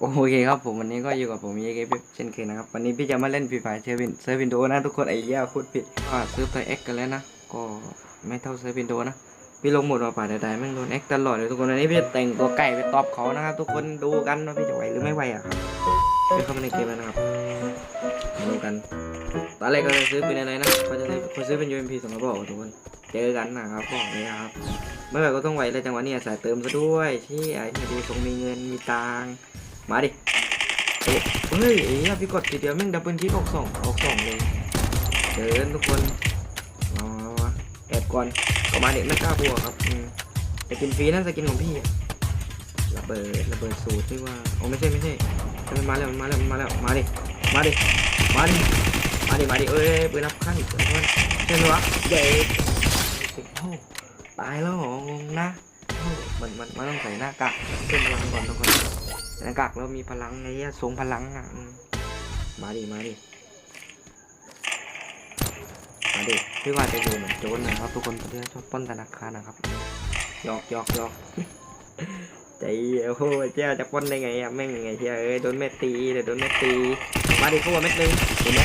โอเคครับผมวันนี้ก็อยู่กับผมเอเกเช่นเคยนะครับวันนี้พี่จะมาเล่นฟรีไฟเซอร์วินเซอร์วินโดนะทุกคนไอ้เหี้ยพูดผิดก็ซื้อไปเอ็กกันแล้วนะก็ไม่เท่าเซอร์วินโดนะพี่ลงหมดมาป่าใดๆแม่งโดนเอ็กตลอดเลยทุกคนวันนี้พี่จะแต่งตัวไก่ไปตอบเขานะครับทุกคนดูกันว่าพี่จะไหวหรือไม่ไหวอะครับพี่เข้ามาในเกมแล้วนะครับมาดูกันตอนแรกก็จะซื้อเป็นอะไรนะเขาจะซื้อเขาซื้อเป็น UMP สองกระบอกทุกคนเจอกันนะครับบอกเลยครับไม่ไหวก็ต้องไหวเลยจังหวะนี้สายเติมซะด้วยที่ไอ้ดูทรงมีเงินมีตัง มาดิเอ้ยเฮ้ยไอ้เหี้ยพี่กดทีเดียวแม่งดับเบิลคิกออกสองออกสองเลยเดินทุกคนมาแอบก่อนก็มาเด็กไม่กล้าบวกครับจะกินฟรีนะจะกินของพี่ระเบิดระเบิดสูตรที่ว่าโอ้ไม่ใช่ไม่ใช่มันมาแล้วมันมาแล้วมันมาแล้วมาดิมาดิมาดิมาดิมาดิเอ้ยปืนนับขั้นทุกคนใช่ไหมวะเด็กโอ้ตายแล้วเหรองงนะมันมันมันต้องใส่หน้ากากเพิ่มพลังก่อนทุกคน หน้ากากเรามีพลังไงอะทรงพลังอะมาดิมาดิมาดิพี่ว่าจะอยู่เหมือนโจรนะครับ ทุกคนประเทศชอบป้นธนาคารนะครับหยอกหยอกหยอกใจโอ้โหเจ้าจะป้นได้ไงอะแม่งไงเจ้าเอ้ยโดนเม็ดตีเดี๋ยวโดนเม็ดตีมาดิเข้ามาเม็ดนึงเห็นไหม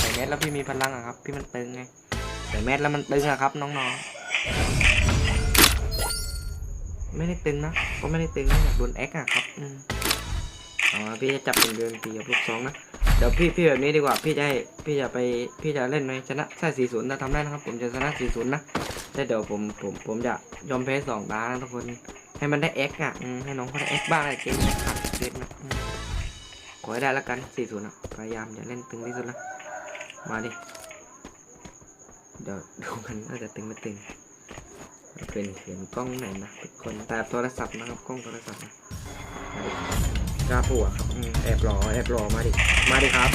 ใส่เม็ดแล้วพี่มีพลังอะครับ พี่มันตึงไงใส่เม็ดแล้วมันตึงอะครับน้องๆ ไม่ได้ตึงนะ ก็ไม่ได้ตึงนะอยากโดนแอคอะครับอืมอามาพี่จะจับเป็นเดือนปีกับลูกสองนะ เดี๋ยวพี่พี่แบบนี้ดีกว่า พี่จะให้พี่จะไปพี่จะเล่นไหมชนะใช่สี่ศูนย์นะทำได้นะครับ ผมจะชนะสี่ศูนย์นะแต่เดี๋ยวผมผมผมจะยอมแพ้สองตานะทุกคน ให้มันได้แอคอะอืมให้น้องเขาได้แอคบ้างอะไรเกมจะขาดเล็กนะขอให้ได้แล้วกันสี่ศูนย์นะพยายามอย่าเล่นตึงที่สุดนะ มาดิ เดี๋ยวดูกันว่าจะตึงไม่ตึง เป็นเห็นกล้องไหนนะทุกคนแต่โทรศัพท์นะครับกล้องโทรศัพท์นะกล้าผัวครับแอบรอแอบรอมาดิมาดิครับ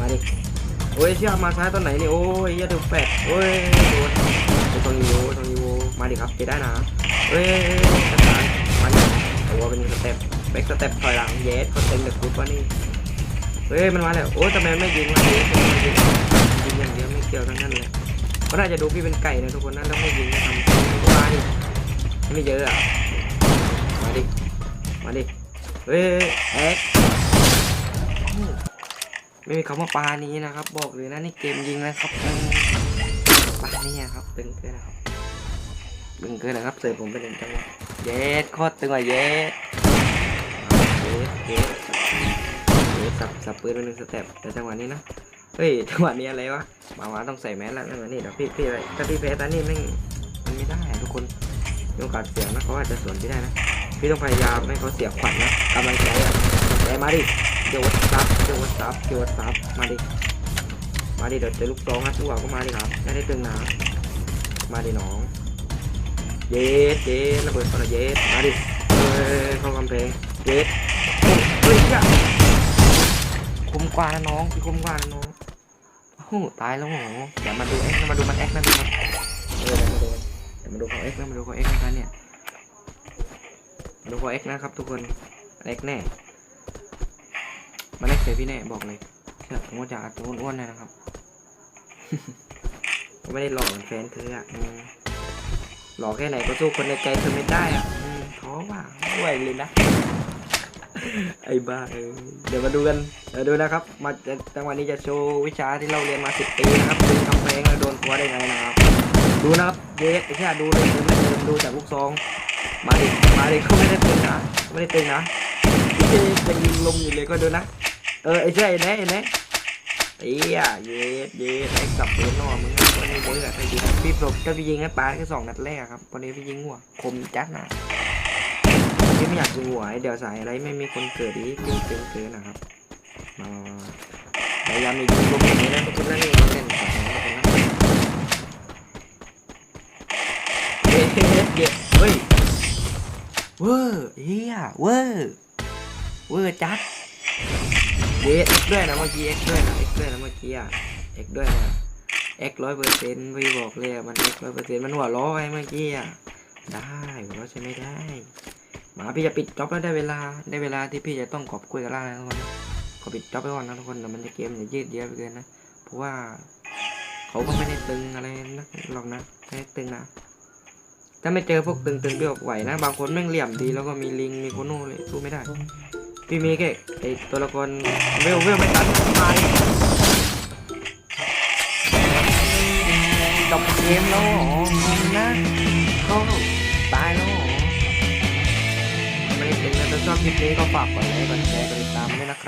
มาดิโอ้ยเชี่ยมาซ้ายตอนไหนนี่โอ้ยเหี้ยถูแปดโอ้ยโดนไอ้ตรงนี้โวตรงนี้โวมาดิครับเจได้นะเอ้ยกระสานมาดิโอ้เป็นสเต็ปแบ็กสเต็ปถอยหลังเยสคนเต็มเด็กฟุตวะนี่เฮ้ยมันมาแล้วโอ้ยทำไมไม่ยิงวะเยสทำไมไม่ยิงยิงอย่างเดียวไม่เกี่ยวทั้งนั้นเลย ก็น่าจะดูพี่เป็นไก่นะทุกคนนะแล้วไม่ยิงนะทำมาดิไม่เยอะอะมาดิมาดิเฮ้ยแอ๊กไม่มีคำว่าปลานี้นะครับ บอกเลยนะนี่เกมยิงนะครับปลานี่ครับตึงเกินนะครับตึงเกินนะครับเสิร์ฟผมไปหนึ่งจังหวะเย็ดโคตรตึงว่ะเย็ดเย็ดเย็ดเย็ดสับสับปืนไปหนึ่งสเต็ปแต่จังหวะนี้นะ เฮ้ยจังหวะนี้อะไรวะมามาต้องใส่แมสแล้วจังหวะนี้เดี๋ยวพี่พี่อะไรถ้าพี่เพสตานี่แม่มันไม่ได้ทุกคนมีโอกาสเสี่ยงนะเขาอาจจะสวนพี่ได้นะ พี่ต้องพยายามให้เขาเสียขวัญนะกำลังใจอะใจมาดิเดี๋ยววัดซับเดี๋ยววัดซับเดี๋ยววัดซับมาดิ มาดิเดี๋ยวจอลูกซองนะทุกวันก็มาดิครับไม่ได้ตึงนะมาดิน้อง เย็ดเย็ดระเบิดก่อนเย็ดมาดิเฮ้ยเข้ากำแพงเย็ดเฮ้ย กว่านะน้องพี่คมกว่านะน้องโอ้โหตายแล้วโหเดี๋ยวมาดูเอ็กซ์มาดูมันเอ็กซ์นะทุกคนเออเดี๋ยวมาดูเดี๋ยวมาดูของเอ็กซ์นะมาดูของเอ็กซ์นะครับเนี่ยมาดูของเอ็กซ์นะครับ ทุกคนเอ็กซ์แน่มันเอ็กซ์เสียพี่แน่บอกเลยเชื่อผมว่าจะอัดตัวอ้วนๆเลยนะครับผมไม่ได้หลอกเหมือนแฟนเธออะหลอกแค่ไหนก็สู้คนในใจเธอไม่ได้อะอืมท้อว่ะด้วยเลยนะ ไอ้บ้าเออเดี๋ยวมาดูกันเดี๋ยวดูนะครับ มาจังหวะนี้จะโชว์วิชาที่เราเรียนมาสิบปีนะครับดึงกำแพงแล้วโดนตัวได้ไงนะครับ ดูนะครับเยสไอ้แค่ดูเลยไม่เดินดูจากลูกซอง มาดิมาดิเขาไม่ได้เตึงนะไม่ได้เตึงนะเจ๊ยังยิงลมอยู่เลยก็ดูนะ เออไอ้แค่ไอ้แน่ไอ้แน่ไอ้เหี้ยเยสเยสไอ้สับปืนนอมึงวันนี้เยอะอะไอ้ยิงพี่ผมถ้าพี่ยิงให้ปลาแค่สองนัดแรกครับวันนี้พี่ยิงหัวคมจัดนะ ไม่อยากจะหัวไอ้เดี๋ยวสายอะไรไม่มีคนเกิดอีกเกินเกินเกินนะครับมาพยายามมียิงลมอย่างนี้นะทุกคนนะนี่เล่นกับน้องทุกคนนะเฮ้ยเฮ้ยเฮ้ยเฮ้ยเวอร์เฮียเวอร์เวอร์จัดเดเอ็กด้วยนะเมื่อกี้เอ็กด้วยนะเอ็กด้วยนะเมื่อกี้อะเอ็กด้วยนะเอ็กร้อยเปอร์เซ็นต์พี่บอกเลยมันเอ็กร้อยเปอร์เซ็นต์มันหัวร้อยเมื่อกี้อะได้หัวร้อยใช่ไม่ได้ มาพี่จะปิดจ็อบแล้วได้เวลาได้เวลาที่พี่จะต้องกอบคุยกับล่างแล้วทุกคนขอปิดจ็อบไปก่อนนะทุกคนเดี๋ยวมันจะเกมจะยืดเยื้อไปเกินนะ เพราะว่าเขาก็ไม่ได้ตึงอะไรนะหรอกนะไม่ได้ตึงนะถ้าไม่เจอพวกตึงๆพี่บอกไหวนะ บางคนแม่งเหลี่ยมดีแล้วก็มีลิงมีโคโน่เลยสู้ไม่ได้ พี่มีแค่ไอตัวละครเวลเวลไม่ตันตายจบเกมแล้วเหรอนะก็ตายแล้ว เหรอไม่ได้เป็นแล้วถ้าชอบคลิปนี้ก็ฝากกดไลค์กดแชร์กดติดตามด้วยนะครับ